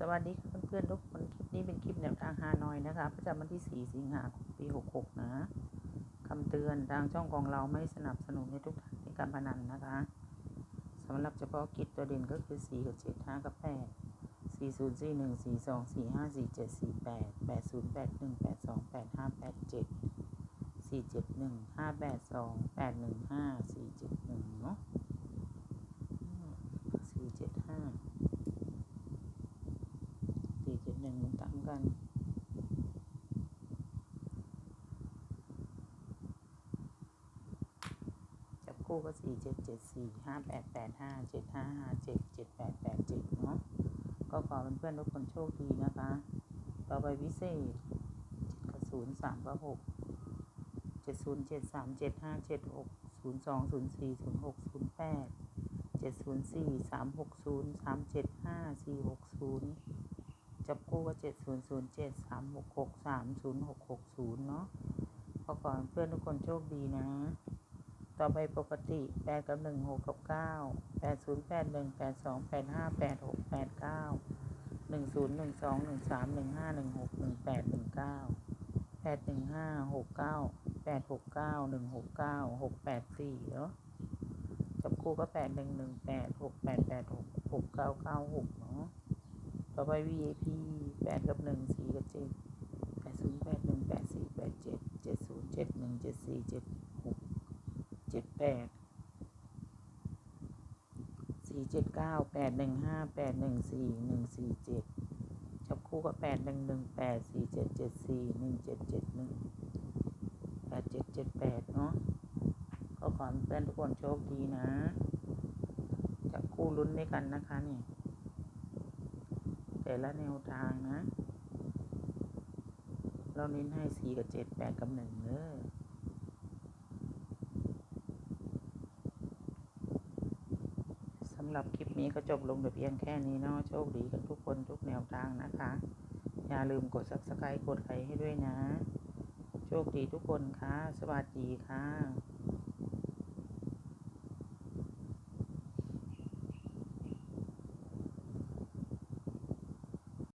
สวัสดีเพื่อนๆทุกคนคลิปนี้เป็นคลิปแนวทางฮานอยนะคะ ประจำวันที่ 4 สิงหาคมปี 66 นะคำเตือนทางช่องของเราไม่สนับสนุนในทุกทางในการพนันนะคะสำหรับเฉพาะกิจตัวเด่นก็คือ 4 กับ 7 5 กับ 8 4 0 4 1 4 2 4 5 4 7 4 8 8 0 8 1 8 2 8 5 8 7 4 7 1 5 8 2 8 1 5 4 7 1 เนาะ4 7 5 สี่เจ็ดหนึ่งตาม กัน จับคู่ก็สี่เจ็ดเจ็ดสี่ห้าแปดแปดห้าเจ็ดห้าห้าเจ็ดเจ็ดแปดแปดเจ็ดเนาะก็ขอเพื่อนๆทุกคนโชคดีนะคะ ต่อไปพิเศษเจ็ดกับศูนย์สามกับหกเจ็ดศูนย์เจ็ดสามเจ็ดห้าเจ็ดหกศูนย์สองศูนย์สี่ศูนย์หกศูนย์แปดเจ็ดศูนย์สี่สามหกศูนย์สามเจ็ดห้าสี่หกศูนย์ จับคู่ก็เจ็ดศูนย์ศูนย์เจ็ดสามหกหกสามศูนย์หกหกศูนย์เนาะขอขอให้เพื่อนทุกคนโชคดีนะ ต่อไปปกติแปดกับหนึ่งหกกับเก้าแปดศูนย์แปดหนึ่งแปดสองแปดห้าแปดหกแปดเก้าหนึ่งศูนย์หนึ่งสองหนึ่งสามหนึ่งห้าหนึ่งหกหนึ่งแปดหนึ่งเก้าแปดหนึ่งห้าหกเก้าแปดหกเก้าหนึ่งหกเก้าหกแปดสี่เนาะจับคู่ก็แปดหนึ่งหนึ่งแปดหกแปดแปดหกหกเก้าเก้าหก ต่อไป VIP แปดกับหนึ่งสี่กับเจ็ดแปดศูนย์แปดหนึ่งแปดสี่แปดเจ็ดเจ็ดศูนย์เจ็ดหนึ่งเจ็ดสี่เจ็ดหกเจ็ดแปดสี่เจ็ดเก้าแปดหนึ่งห้าแปดหนึ่งสี่หนึ่งสี่เจ็ดจับคู่กับแปดหนึ่งหนึ่งแปดสี่เจ็ดเจ็ดสี่หนึ่งเจ็ดเจ็ดหนึ่งแปดเจ็ดเจ็ดแปดเนาะก็ขอให้เพื่อนทุกคนโชคดีนะจับคู่ลุ้นด้วยกันนะคะนี่ แต่ละแนวทางนะ เราเน้นให้สี่กับเจ็ดแปดกับหนึ่งเนอสำหรับคลิปนี้ก็จบลงแต่เพียงแค่นี้เนาะโชคดีกันทุกคนทุกแนวทางนะคะ อย่าลืมกด subscribe กดไลค์ให้ด้วยนะ โชคดีทุกคนค่ะ สวัสดีค่ะ